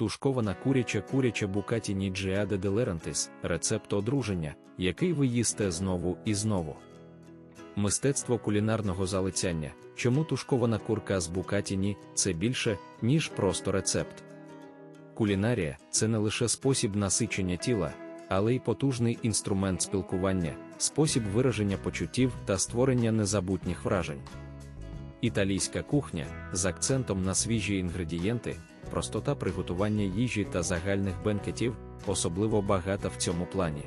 Тушкована куряча куряча букаті Ніджіаде де Лерентис, рецепт одруження, який ви їсте знову і знову. Мистецтво кулінарного залицяння. Чому тушкована курка з букатіні це більше, ніж просто рецепт. Кулінарія це не лише спосіб насичення тіла, але й потужний інструмент спілкування, спосіб вираження почуттів та створення незабутніх вражень. Італійська кухня з акцентом на свіжі інгредієнти, простота приготування їжі та загальних бенкетів, особливо багата в цьому плані.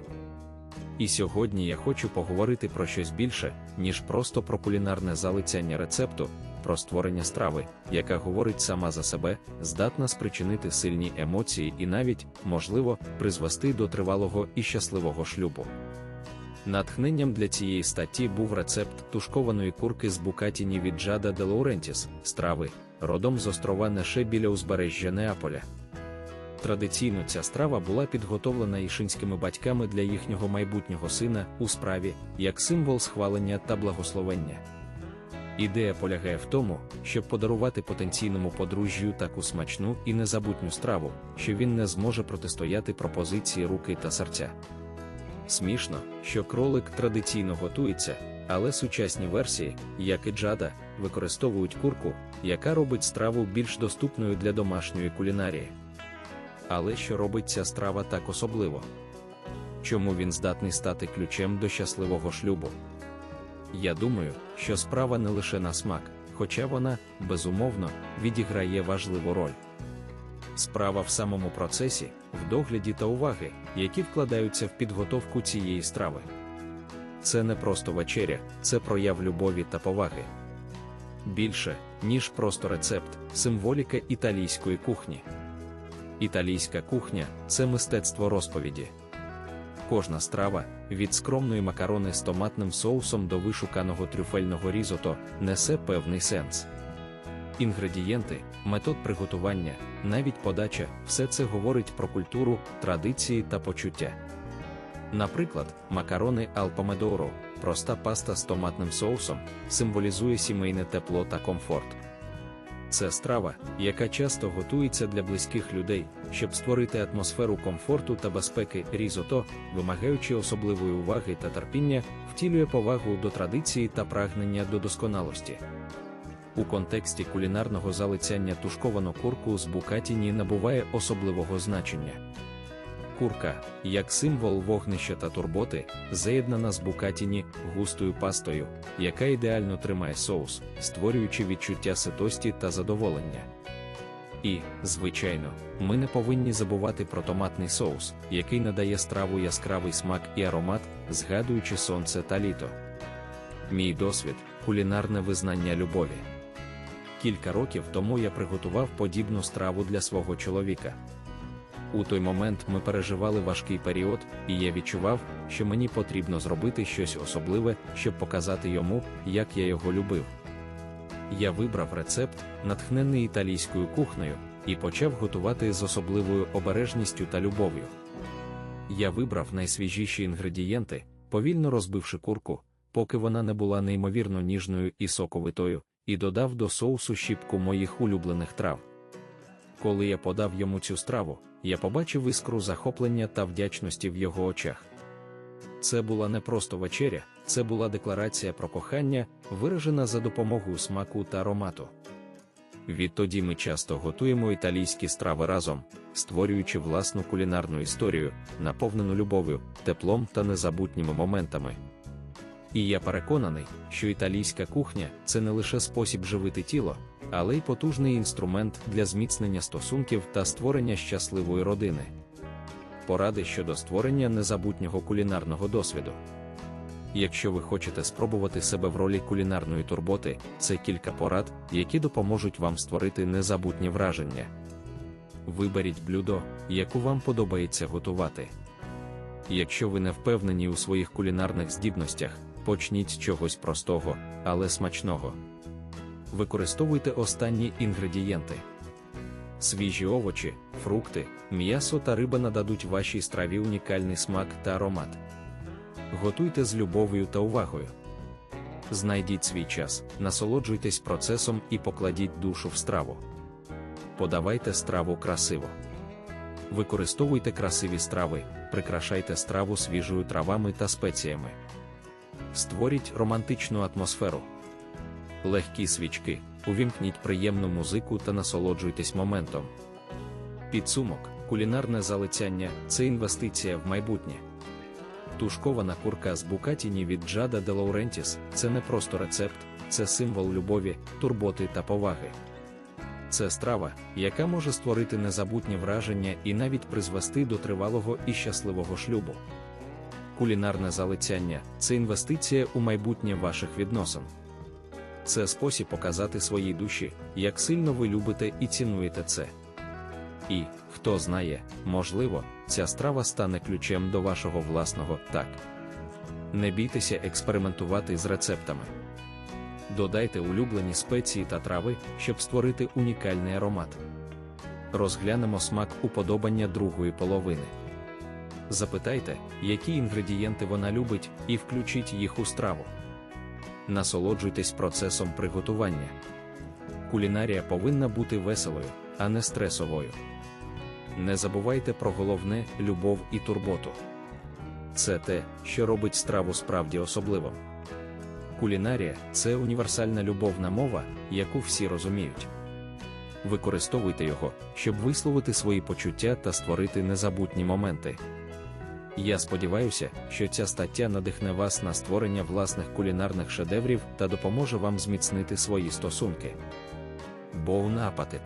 І сьогодні я хочу поговорити про щось більше, ніж просто про кулінарне залицяння рецепту, про створення страви, яка говорить сама за себе, здатна спричинити сильні емоції і навіть, можливо, призвести до тривалого і щасливого шлюбу. Натхненням для цієї статті був рецепт тушкованої курки з букатіні від Джада де Лаурентіс, страви, родом з острова Неше біля узбережжя Неаполя. Традиційно ця страва була підготовлена ішинськими батьками для їхнього майбутнього сина у справі як символ схвалення та благословення. Ідея полягає в тому, щоб подарувати потенційному подружжю таку смачну і незабутню страву, що він не зможе протистояти пропозиції руки та серця. Смішно, що кролик традиційно готується, але сучасні версії, як і джада, використовують курку, яка робить страву більш доступною для домашньої кулінарії. Але що робить ця страва так особливо? Чому він здатний стати ключем до щасливого шлюбу? Я думаю, що справа не лише на смак, хоча вона, безумовно, відіграє важливу роль. Справа в самому процесі, в догляді та уваги, які вкладаються в підготовку цієї страви. Це не просто вечеря, це прояв любові та поваги. Більше, ніж просто рецепт, символіка італійської кухні. Італійська кухня це мистецтво розповіді. Кожна страва, від скромної макарони з томатним соусом до вишуканого трюфельного різото, несе певний сенс. Інгредієнти, метод приготування, навіть подача все це говорить про культуру, традиції та почуття. Наприклад, макарони Алпомедоро, проста паста з томатним соусом, символізує сімейне тепло та комфорт. Це страва, яка часто готується для близьких людей, щоб створити атмосферу комфорту та безпеки різото, вимагаючи особливої уваги та терпіння, втілює повагу до традиції та прагнення до досконалості. У контексті кулінарного залицяння тушковану курку з букатіні набуває особливого значення. Курка, як символ вогнища та турботи, заєднана з букатіні густою пастою, яка ідеально тримає соус, створюючи відчуття ситості та задоволення. І, звичайно, ми не повинні забувати про томатний соус, який надає страву яскравий смак і аромат, згадуючи сонце та літо. Мій досвід кулінарне визнання любові. Кілька років тому я приготував подібну страву для свого чоловіка. У той момент ми переживали важкий період, і я відчував, що мені потрібно зробити щось особливе, щоб показати йому, як я його любив. Я вибрав рецепт, натхнений італійською кухнею, і почав готувати з особливою обережністю та любов'ю. Я вибрав найсвіжіші інгредієнти, повільно розбивши курку, поки вона не була неймовірно ніжною і соковитою, і додав до соусу щіпку моїх улюблених трав. Коли я подав йому цю страву, я побачив іскру захоплення та вдячності в його очах. Це була не просто вечеря, це була декларація про кохання, виражена за допомогою смаку та аромату. Відтоді ми часто готуємо італійські страви разом, створюючи власну кулінарну історію, наповнену любов'ю, теплом та незабутніми моментами. І я переконаний, що італійська кухня це не лише спосіб живити тіло, але й потужний інструмент для зміцнення стосунків та створення щасливої родини. Поради щодо створення незабутнього кулінарного досвіду. Якщо ви хочете спробувати себе в ролі кулінарної турботи, це кілька порад, які допоможуть вам створити незабутні враження. Виберіть блюдо, яку вам подобається готувати. Якщо ви не впевнені у своїх кулінарних здібностях, почніть з чогось простого, але смачного. Використовуйте останні інгредієнти. Свіжі овочі, фрукти, м'ясо та риба нададуть вашій страві унікальний смак та аромат. Готуйте з любов'ю та увагою. Знайдіть свій час, насолоджуйтесь процесом і покладіть душу в страву. Подавайте страву красиво. Використовуйте красиві страви, прикрашайте страву свіжою травами та спеціями. Створіть романтичну атмосферу. Легкі свічки, увімкніть приємну музику та насолоджуйтесь моментом. Підсумок, кулінарне залицяння це інвестиція в майбутнє. Тушкована курка з букатіні від Джада де Лаурентіс це не просто рецепт, це символ любові, турботи та поваги. Це страва, яка може створити незабутнє враження і навіть призвести до тривалого і щасливого шлюбу. Кулінарне залицяння це інвестиція у майбутнє ваших відносин. Це спосіб показати своїй душі, як сильно ви любите і цінуєте це. І, хто знає, можливо, ця страва стане ключем до вашого власного так. Не бійтеся експериментувати з рецептами. Додайте улюблені спеції та трави, щоб створити унікальний аромат. Розглянемо смак уподобання другої половини. Запитайте, які інгредієнти вона любить, і включіть їх у страву. Насолоджуйтесь процесом приготування. Кулінарія повинна бути веселою, а не стресовою. Не забувайте про головне любов і турботу. Це те, що робить страву справді особливим. Кулінарія це універсальна любовна мова, яку всі розуміють. Використовуйте його, щоб висловити свої почуття та створити незабутні моменти. Я сподіваюся, що ця стаття надихне вас на створення власних кулінарних шедеврів та допоможе вам зміцнити свої стосунки. Бон апатит!